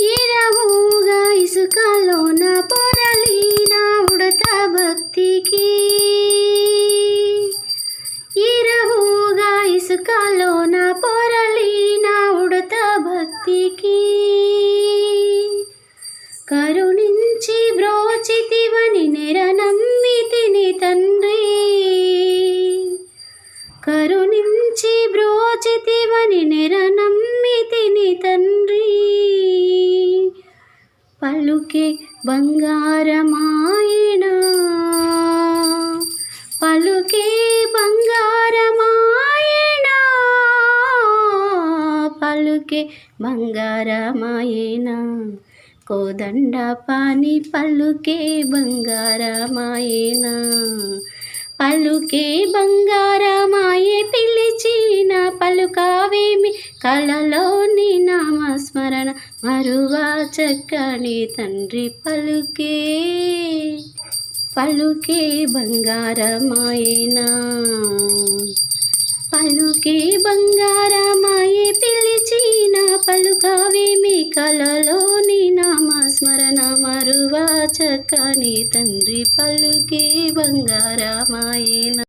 ఇరవుగా ఇసుకలోన పొరలిన ఉడత భక్తికి. ఇరవుగా ఇసుకలోన పొరలిన ఉడత భక్తికి. కరుణించి బ్రోచితివని నెర నమ్మితిని తండ్రి. కరుణించి బ్రోచితివని నెర పలుకే బంగారమాయనా. పలుకే బంగారమాయనా. పలుకే బంగారమాయనా. కోదండ పాని పలుకే బంగారమాయనా. పలుకే బంగారమాయే పిలిచిన పలుకావేమి కళలోని నామస్మరణ మరువా చక్కని తండ్రి పలుకే పలుకే బంగారమాయనా. పలుకే బంగారమాయే పిలిచిన పలుకావేమి కలలోని నామస్మరణ. మరువా చక్కని తండ్రి పలుకే బంగారమాయనా.